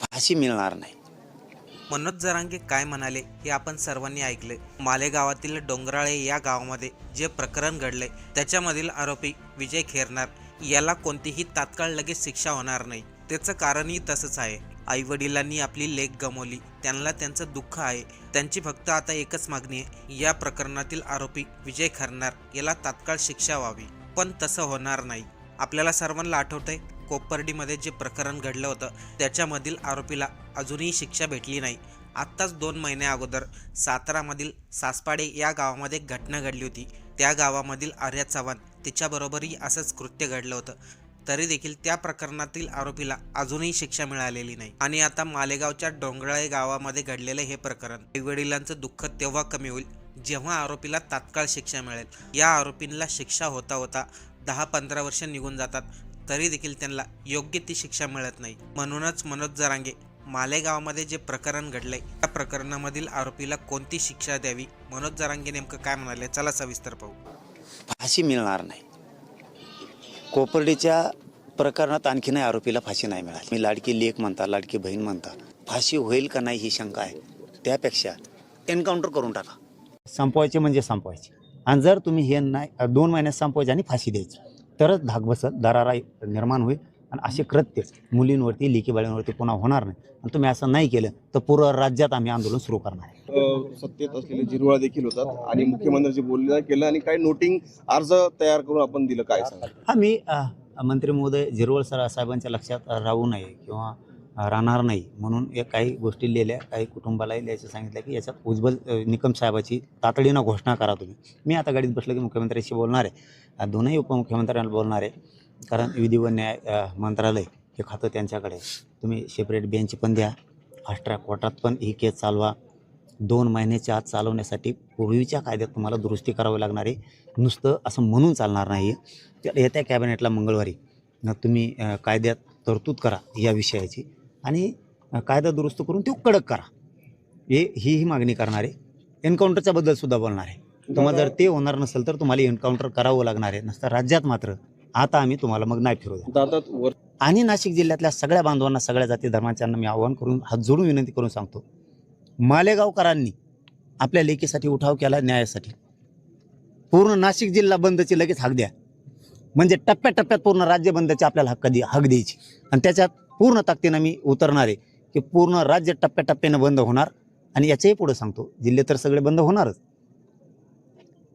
फाशी मिळणार नाही. मनोज जरांगे काय म्हणाले हे आपण सर्वांनी ऐकले. मालेगावातील डोंगराळे या गावामध्ये जे प्रकरण घडले त्याच्यामधील आरोपी विजय खेरनार. याला कोणतीही तात्काळ लगेच शिक्षा होणार नाही. त्याचं कारणही तसंच आहे. आई वडिलांनी आपली लेख गमावली. त्यांना त्यांचं दुःख आहे. त्यांची फक्त आता एकच मागणी आहे. या प्रकरणातील आरोपी विजय खरनार याला तात्काळ शिक्षा व्हावी. पण तसं होणार नाही. आपल्याला सर्वांना आठवतंय कोपर्डीमध्ये जे प्रकरण घडलं होतं त्याच्यामधील आरोपीला अजूनही शिक्षा भेटली नाही. आत्ताच दोन महिन्या अगोदर सातारामधील सासपाडे या गावामध्ये एक घटना घडली होती. त्या गावामधील आर्या चव्हाण तिच्याबरोबरही असंच कृत्य घडलं होतं. तरी देखील त्या प्रकरणातील आरोपीला अजूनही शिक्षा मिळालेली नाही. आणि आता मालेगावच्या डोंगराळे गावामध्ये घडलेलं हे प्रकरण वडिलांचं दुःख तेव्हा कमी होईल जेव्हा आरोपीला तात्काळ शिक्षा मिळेल. या आरोपींना शिक्षा होता होता दहा पंधरा वर्ष निघून जातात. तरी देखील त्यांना योग्य ती शिक्षा मिळत नाही. म्हणूनच मनोज जरांगे मालेगावमध्ये जे प्रकरण घडलंय त्या प्रकरणामधील आरोपीला कोणती शिक्षा द्यावी? मनोज जरांगे नेमकं काय म्हणाले? चला सविस्तर पाहू. फाशी मिळणार नाही. कोपर्डीच्या प्रकरणात आणखीनही आरोपीला फाशी नाही मिळाली. मी लाडकी लेख म्हणता लाडकी बहीण म्हणता फाशी होईल का नाही ही शंका आहे. त्यापेक्षा एन्काउंटर करून टाका. संपवायचे म्हणजे संपवायचे. आणि जर तुम्ही हे नाही दोन महिन्यात संपवायचे आणि फाशी द्यायची. तरच धाक बसत दरारा निर्माण होईल. आणि असे कृत्य मुलींवरती लेकी बाळींवरती पुन्हा होणार नाही. आणि तुम्ही असं नाही केलं तर पूर्ण राज्यात आम्ही आंदोलन सुरू करणार आहे. सत्तेत असलेले जिरवाळ देखील होतात आणि मुख्यमंत्र्यांशी बोलणं केलं आणि काही नोटिंग अर्ज तयार करून आपण दिलं काय सांगा हा मी मंत्री महोदय झिरवळ सर साहेबांच्या लक्षात राहू नये किंवा राहणार नाही. म्हणून या काही गोष्टी लिहिल्या काही कुटुंबालाही लिहायचं सांगितलं की याच्यात उज्ज्वल निकम साहेबाची तातडीनं घोषणा करा तुम्ही. मी आता गाडीत बसलो की मुख्यमंत्र्यांशी बोलणार आहे. दोनही उपमुख्यमंत्र्यांना बोलणार आहे. कारण विधी व न्याय मंत्रालय हे खातं त्यांच्याकडे तुम्ही सेपरेट बेंच पण द्या. फास्ट ट्रॅक कोर्टात पण ही केस चालवा. दोन महिन्याच्या आत चालवण्यासाठी पूर्वीच्या कायद्यात तुम्हाला दुरुस्ती करावी लागणार आहे. नुसतं असं म्हणून चालणार नाही त्या येत्या कॅबिनेटला मंगळवारी न तुम्ही कायद्यात तरतूद करा या विषयाची. आणि कायदा दुरुस्त करून तो कडक करा. हे ही ही मागणी करणार. आहे एन्काउंटरच्या बद्दल सुद्धा बोलणार आहे. तुम्हाला जर ते होणार नसेल तर तुम्हाला एन्काउंटर करावं लागणार आहे. नसतं राज्यात मात्र आता आम्ही तुम्हाला मग नाही. दादा वर आणि नाशिक जिल्ह्यातल्या सगळ्या बांधवांना सगळ्या जाती धर्माच्यांना मी आवाहन करून हात जोडून विनंती करून सांगतो. मालेगावकरांनी आपल्या लेखीसाठी उठाव केला न्यायासाठी. पूर्ण नाशिक जिल्हा बंदची लगेच हाक द्या. म्हणजे टप्प्याटप्प्यात पूर्ण राज्य बंदची आपल्याला हक्क दे हक द्यायची. आणि त्याच्यात पूर्ण ताकदीनं मी उतरणार आहे की पूर्ण राज्य टप्प्याटप्प्यानं बंद होणार. आणि याच्याही पुढे सांगतो जिल्हे तर सगळे बंद होणारच.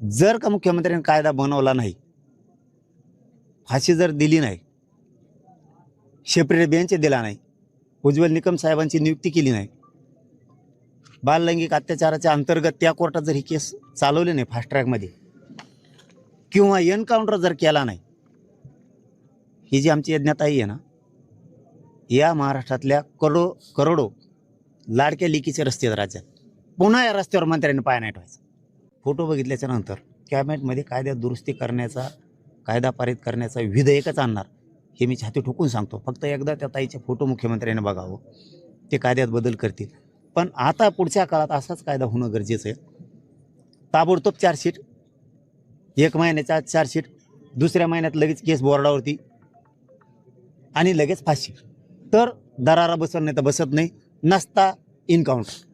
जर का मुख्यमंत्र्यांनी कायदा बनवला नाही फाशी जर दिली नाही शेपरे बेंच दिला नाही उज्ज्वल निकम साहेबांची नियुक्ती केली नाही बाललैंगिक अत्याचाराच्या अंतर्गत त्या कोर्टात जर ही केस चालवली नाही फास्ट ट्रॅकमध्ये किंवा एन्काउंटर जर केला नाही ही जी आमची यज्ञताई आहे ना या महाराष्ट्रातल्या करोडो करोडो लाडक्या लिकीचे रस्ते आहेत राज्यात. पुन्हा या रस्त्यावर मंत्र्यांनी पाय नाही ठेवायचा. फोटो बघितल्याच्या नंतर कॅबिनेटमध्ये कायद्यात दुरुस्ती करण्याचा कायदा पारित करण्याचा विधेयकच आणणार हे मी छाती ठोकून सांगतो. फक्त एकदा त्या ताईचे फोटो मुख्यमंत्र्यांनी बघावं. ते कायद्यात बदल करतील. पण आता पुढच्या काळात असाच कायदा होणं गरजेचं आहे. ताबडतोब चार्जशीट एक महिन्याचा चार्जशीट दुसऱ्या महिन्यात लगेच केस बोर्डावरती आणि लगेच फाशी तर दरारा बसत नाही तर बसत नाही. नसता इनकाउंटर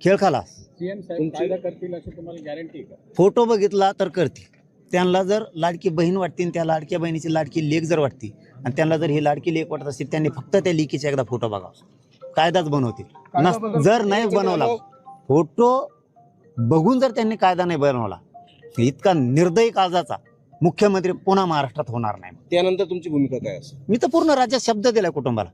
खेळ खालास. सीएम साहेब तुमची- कायदा करतील अशी तुम्हाला गॅरंटी आहे का? फोटो बघितला तर करतील. त्यांना जर लाडकी बहीण वाटते त्या लाडक्या बहिणीची लाडकी लेख जर वाटते आणि त्यांना जर ही लाडकी लेख वाटत असेल त्यांनी फक्त त्या लेकीचा एकदा फोटो बघावा. कायदाच बनवतील. नस जर नाही बनवला फोटो बघून जर त्यांनी कायदा नाही बनवला इतका निर्दयी काळजाचा मुख्यमंत्री पुन्हा महाराष्ट्रात होणार नाही. त्यानंतर तुमची भूमिका काय असेल? मी तर पूर्ण राज्यात शब्द दिलाय कुटुंबाला.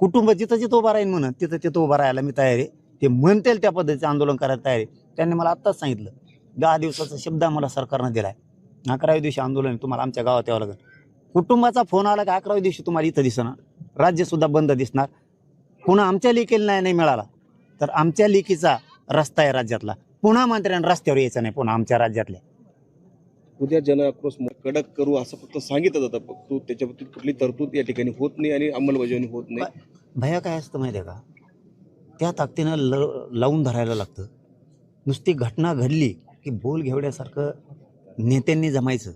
कुटुंब जिथं जिथं उभा राहील म्हणून तिथं तिथं उभा राहायला मी तयार आहे. ते म्हणतील त्या पद्धतीचं आंदोलन करायला तयार आहे. त्यांनी मला आत्ताच सांगितलं दहा दिवसाचा शब्द आम्हाला सरकारनं दिलाय. अकराव्या दिवशी आंदोलन आहे, तुम्हाला आमच्या गावात यावं लागेल. कुटुंबाचा फोन आला की अकराव्या दिवशी तुम्हाला इथं दिसणार. राज्यसुद्धा बंद दिसणार. पुन्हा आमच्या लेखीला नाही नाही मिळाला. तर आमच्या लेखीचा रस्ता आहे राज्यातला. पुन्हा मंत्र्यांना रस्त्यावर यायचं नाही पुन्हा आमच्या राज्यातल्या. उद्या जन आक्रोश कडक करू असं फक्त सांगितलं जातं. फक्त त्याच्याबद्दल कुठली तरतूद या ठिकाणी होत नाही आणि अंमलबजावणी होत नाही. भया काय असतं माहिती आहे का? त्या ताकदीनं ल लावून धरायला लागतं. नुसती घटना घडली की बोल घेवड्यासारखं नेत्यांनी जमायचं.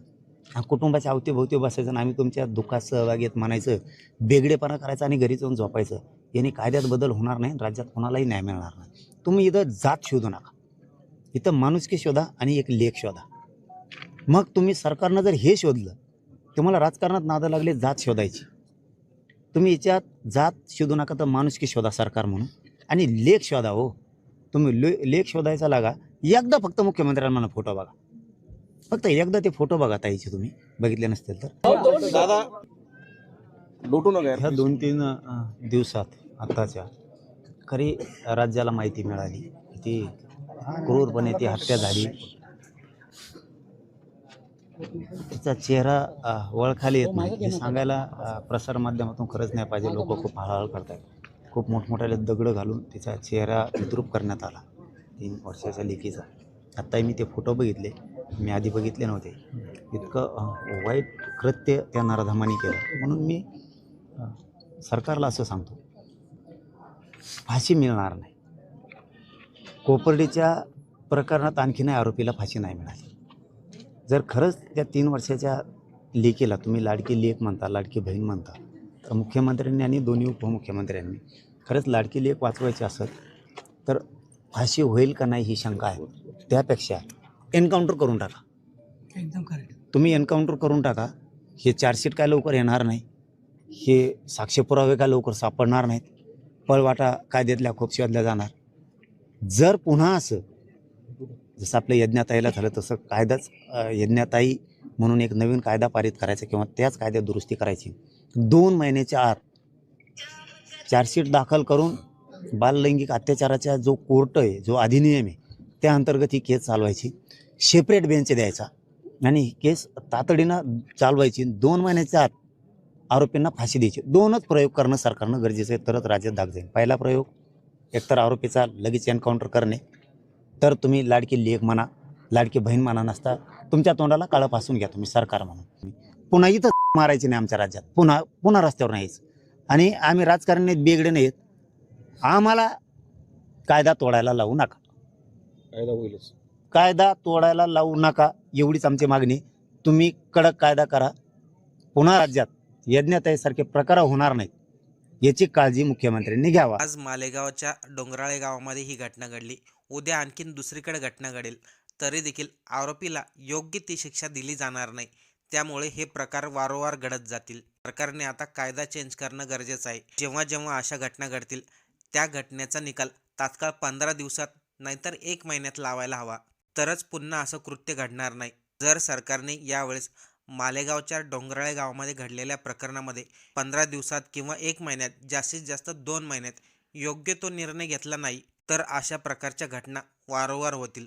आणि कुटुंबाच्या अवतीभोवती बसायचं आणि आम्ही तुमच्या दुःखात सहभागी आहेत म्हणायचं. बेगडेपणा करायचं आणि घरी जाऊन झोपायचं. याने कायद्यात बदल होणार नाही राज्यात कोणालाही न्याय मिळणार नाही. तुम्ही इथं जात शोधू नका. इथं माणुसकी शोधा आणि एक लेख शोधा. मग तुम्ही सरकारनं जर हे शोधलं तुम्हाला राजकारणात नादं लागले जात शोधायची. तुम्ही याच्यात जात शोधू नका तर माणुसकी शोधा सरकार म्हणून. आणि लेख शोधा हो. तुम्ही ले लेख शोधायचा लागा. एकदा फक्त मुख्यमंत्र्यांना फोटो बघा. फक्त एकदा ते फोटो बघा ताईचे तुम्ही. बघितले नसतील तर. दादा लोटू नका. ह्या दोन तीन दिवसात आत्ताच्या खरी राज्याला माहिती मिळाली. ती क्रूरपणे ती हत्या झाली. तिचा चेहरा वळखाली येत नाही. हे सांगायला प्रसारमाध्यमातून खरंच नाही पाहिजे. लोक खूप हळहळ करत आहेत खूप मोठमोठ्याले दगडं घालून तिचा चेहरा विद्रूप करण्यात आला. तीन वर्षाच्या लेकीचा. आत्ताही मी ते फोटो बघितले. मी आधी बघितले नव्हते. इतकं वाईट कृत्य त्या नराधमाने केलं. म्हणून मी सरकारला असं सांगतो. फाशी मिळणार नाही. कोपर्डीच्या प्रकरणात आणखीनही आरोपीला फाशी नाही मिळाली. जर खरंच त्या तीन वर्षाच्या लेकीला तुम्ही लाडकी लेक म्हणता लाडकी बहीण म्हणता तर मुख्यमंत्र्यांनी आणि दोन्ही उपमुख्यमंत्र्यांनी खरंच लाडकी लेक वाचवायची असेल तर फाशी होईल का नाही ही शंका आहे. त्यापेक्षा एन्काउंटर करून टाका. एकदम करेक्ट तुम्ही एन्काउंटर करून टाका. हे चार्जशीट काय लवकर येणार नाही. हे साक्ष पुरावे काय लवकर सापडणार नाहीत. पळवाटा कायद्यातल्या खूप शोधल्या जाणार. जर पुन्हा असं जसं आपल्या यज्ञाताईला झालं तसं कायदाच यज्ञाताई म्हणून एक नवीन कायदा पारित करायचा किंवा त्याच कायद्यात दुरुस्ती करायची. दोन महिन्याच्या आत चार्जशीट दाखल करून बाललैंगिक अत्याचाराचा जो कोर्ट आहे जो अधिनियम आहे त्या अंतर्गत ही केस चालवायची. सेपरेट बेंच द्यायचा आणि ही केस तातडीनं चालवायची. दोन महिन्याच्या आत आरोपींना फाशी द्यायची. दोनच प्रयोग करणं सरकारनं गरजेचं आहे. तरच राज्यात दाग जाईल. पहिला प्रयोग एकतर आरोपीचा लगेच एन्काउंटर करणे. तर तुम्ही लाडकी लेख म्हणा लाडकी बहीण म्हणा नसता तुमच्या तोंडाला काळं पासून घ्या तुम्ही सरकार म्हणून. पुन्हा इथं मारायची नाही आमच्या राज्यात. पुन्हा पुन्हा रस्त्यावर नाहीच आणि आम्ही राजकारणी बेगडे नाहीत. आम्हाला कायदा तोडायला लावू नका. कायदा होईलच. कायदा तोडायला लावू नका एवढीच आमची मागणी. तुम्ही कडक कायदा करा. पुन्हा राज्यात यज्ञताईसारखे प्रकार होणार नाहीत. याची काळजी मुख्यमंत्र्यांनी घ्यावा. आज मालेगावच्या डोंगराळे गावामध्ये ही घटना घडली. उद्या आणखीन दुसरीकडे घटना घडेल तरी देखील आरोपीला योग्य ती शिक्षा दिली जाणार नाही. त्यामुळे हे प्रकार वारंवार घडत जातील. सरकारने आता कायदा चेंज करणं गरजेचं आहे. जेव्हा जेव्हा अशा घटना घडतील त्या घटनेचा निकाल तात्काळ पंधरा दिवसात नाहीतर एक महिन्यात लावायला हवा. तरच पुन्हा असं कृत्य घडणार नाही. जर सरकारने यावेळेस मालेगावच्या डोंगराळे गावामध्ये घडलेल्या प्रकरणामध्ये पंधरा दिवसात किंवा एक महिन्यात जास्तीत जास्त दोन महिन्यात योग्य तो निर्णय घेतला नाही तर अशा प्रकारच्या घटना वारंवार होतील.